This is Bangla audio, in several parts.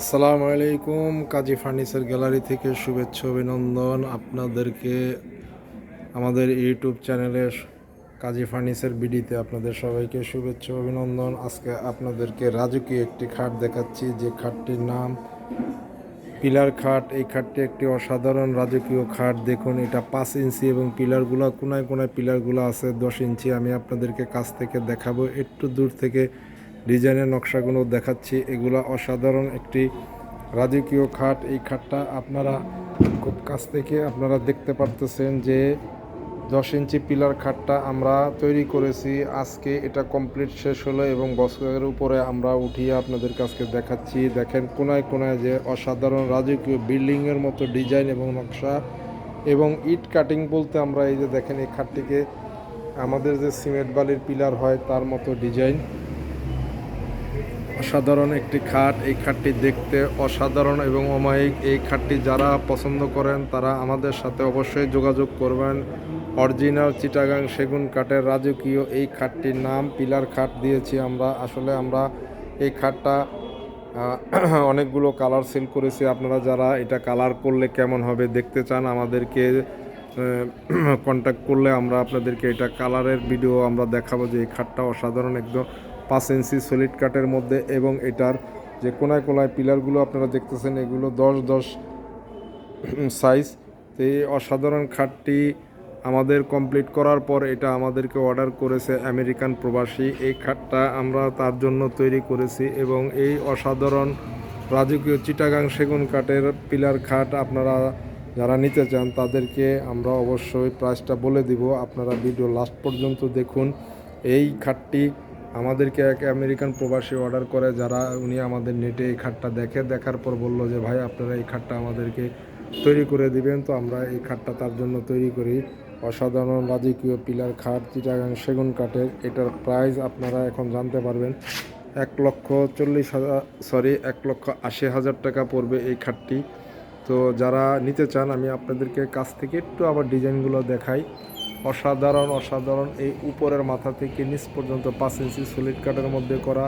আসসালামু আলাইকুম, কাজী ফার্নিচার গ্যালারি থেকে শুভেচ্ছা, অভিনন্দন আপনাদেরকে আমাদের ইউটিউব চ্যানেলে কাজী ফার্নিচার বিডিতে আপনাদের সবাইকে শুভেচ্ছা, অভিনন্দন। আজকে আপনাদেরকে রাজকীয় একটি খাট দেখাচ্ছি, যে খাটটির নাম পিলার খাট। এই খাটটি একটি অসাধারণ রাজকীয় খাট। দেখুন, এটা পাঁচ ইঞ্চি এবং পিলারগুলো, কোনায় কোনায় পিলারগুলো আছে, দশ ইঞ্চি। আমি আপনাদেরকে কাছ থেকে দেখাবো, একটু দূর থেকে ডিজাইনের নকশাগুলো দেখাচ্ছি। এগুলা অসাধারণ একটি রাজকীয় খাট। এই খাটটা আপনারা খুব কাছ থেকে আপনারা দেখতে পারতেছেন যে দশ ইঞ্চি পিলার খাটটা আমরা তৈরি করেছি। আজকে এটা কমপ্লিট শেষ হলো এবং বস্কের উপরে আমরা উঠিয়ে আপনাদের কাছকে দেখাচ্ছি। দেখেন কোনায় কোনায় যে অসাধারণ রাজকীয় বিল্ডিংয়ের মতো ডিজাইন এবং নকশা এবং ইট কাটিং বলতে আমরা এই যে দেখেন এই খাটটিকে আমাদের যে সিমেন্ট বালির পিলার হয় তার মতো ডিজাইন। অসাধারণ একটি খাট। এই খাটটি দেখতে অসাধারণ এবং অমায়িক। এই খাটটি যারা পছন্দ করেন, তারা আমাদের সাথে অবশ্যই যোগাযোগ করবেন। অরিজিনাল চিটাগাং সেগুন কাঠের রাজকীয় এই খাটটির নাম পিলার খাট দিয়েছি আমরা। আসলে আমরা এই খাটটা অনেকগুলো কালার সেল করেছি। আপনারা যারা এটা কালার করলে কেমন হবে দেখতে চান, আমাদেরকে কন্ট্যাক্ট করলে আমরা আপনাদেরকে এটা কালারের ভিডিও আমরা দেখাবো যে এই খাটটা অসাধারণ একদম। পাঁচ ইঞ্চি সলিড কাঠের মধ্যে এবং এটার যে কোনায় কোনায় পিলারগুলো আপনারা দেখতেছেন, এগুলো দশ দশ সাইজ তো এই অসাধারণ খাটটি আমাদের কমপ্লিট করার পর এটা আমাদেরকে অর্ডার করেছে আমেরিকান প্রবাসী। এই খাটটা আমরা তার জন্য তৈরি করেছি এবং এই অসাধারণ রাজকীয় চিটাগাং সেগুন কাঠের পিলার খাট আপনারা যারা নিতে চান, তাদেরকে আমরা অবশ্যই প্রাইসটা বলে দিব। আপনারা ভিডিও লাস্ট পর্যন্ত দেখুন। এই খাটটি আমাদেরকে এক আমেরিকান প্রবাসী অর্ডার করে, যারা উনি আমাদের নেটে এই খাটটা দেখে, দেখার পর বলল যে, ভাই, আপনারা এই খাটটা আমাদেরকে তৈরি করে দিবেন। তো আমরা এই খাটটা তার জন্য তৈরি করি। অসাধারণ রাজকীয় পিলার খাট, চিটাগাং সেগুন কাঠের। এটার প্রাইস আপনারা এখন জানতে পারবেন। এক লক্ষ চল্লিশ হাজার সরি এক লক্ষ আশি হাজার টাকা পড়বে এই খাটটি। তো যারা নিতে চান, আমি আপনাদেরকে কাছ থেকে একটু আবার ডিজাইনগুলো দেখাই। অসাধারণ অসাধারণ। এই উপরের মাথা থেকে নিচ পর্যন্ত পাঁচ ইঞ্চি সলিড কাঠের মধ্যে করা।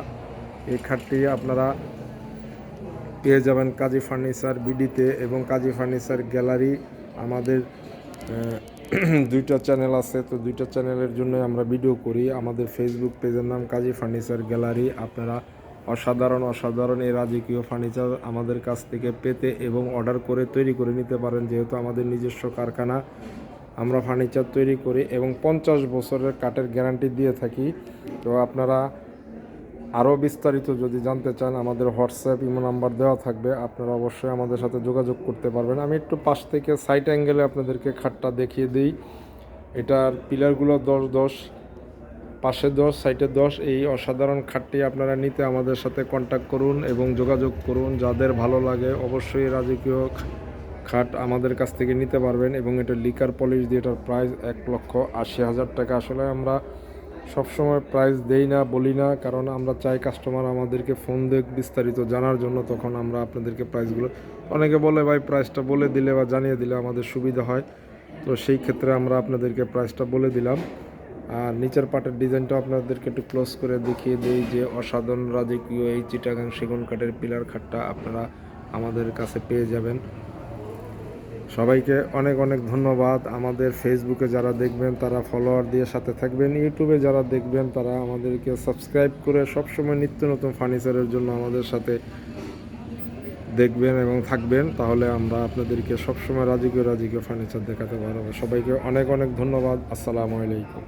এই খাটটি আপনারা পেয়ে যাবেন কাজী ফার্নিচার বিডিতে এবং কাজী ফার্নিচার গ্যালারি। আমাদের দুইটা চ্যানেল আছে, তো দুইটা চ্যানেলের জন্য আমরা ভিডিও করি। আমাদের ফেসবুক পেজের নাম কাজী ফার্নিচার গ্যালারি। আপনারা অসাধারণ অসাধারণ এই রাজকীয় ফার্নিচার আমাদের কাছ থেকে পেতে এবং অর্ডার করে তৈরি করে নিতে পারেন, যেহেতু আমাদের নিজস্ব কারখানা। আমরা ফার্নিচার তৈরি করি এবং পঞ্চাশ বছরের কাঠের গ্যারান্টি দিয়ে থাকি। তো আপনারা আরও বিস্তারিত যদি জানতে চান, আমাদের হোয়াটসঅ্যাপ, ইমো নাম্বার দেওয়া থাকবে। আপনারা অবশ্যই আমাদের সাথে যোগাযোগ করতে পারবেন। আমি একটু পাশ থেকে সাইড অ্যাঙ্গেলে আপনাদেরকে খাটটা দেখিয়ে দিই। এটার পিলারগুলো দশ দশ, পাশে দশ সাইডে দশ। এই অসাধারণ খাটটি আপনারা নিতে আমাদের সাথে কন্ট্যাক্ট করুন এবং যোগাযোগ করুন। যাদের ভালো লাগে অবশ্যই রাজকীয় খাট আমাদের কাছ থেকে নিতে পারবেন এবং এটা লিকার পলিশ দিয়ে এটার প্রাইস এক লক্ষ আশি হাজার টাকা। আসলে আমরা সবসময় প্রাইস দেই না, বলি না, কারণ আমরা চাই কাস্টমার আমাদেরকে ফোন দেখ বিস্তারিত জানার জন্য, তখন আমরা আপনাদেরকে প্রাইসগুলো, অনেকে বলে ভাই প্রাইসটা বলে দিলে বা জানিয়ে দিলে আমাদের সুবিধা হয়। তো সেই ক্ষেত্রে আমরা আপনাদেরকে প্রাইসটা বলে দিলাম। আর নিচের পাটের ডিজাইনটা আপনাদেরকে একটু ক্লোজ করে দেখিয়ে দিই যে অসাধারণ রাজকীয় এই চিটাগাং সেগুন কাঠের পিলার খাটটা আপনারা আমাদের কাছে পেয়ে যাবেন। সবাইকে অনেক অনেক ধন্যবাদ। আমাদের ফেসবুকে যারা দেখবেন, তারা ফলোয়ার দিয়ে সাথে থাকবেন। ইউটিউবে যারা দেখবেন, তারা আমাদেরকে সাবস্ক্রাইব করে সবসময় নিত্য নতুন ফার্নিচারের জন্য আমাদের সাথে দেখবেন এবং থাকবেন। তাহলে আমরা আপনাদেরকে সবসময় রাজিকে রাজিকে ফার্নিচার দেখাতে পারব। সবাইকে অনেক অনেক ধন্যবাদ। আসসালামু আলাইকুম।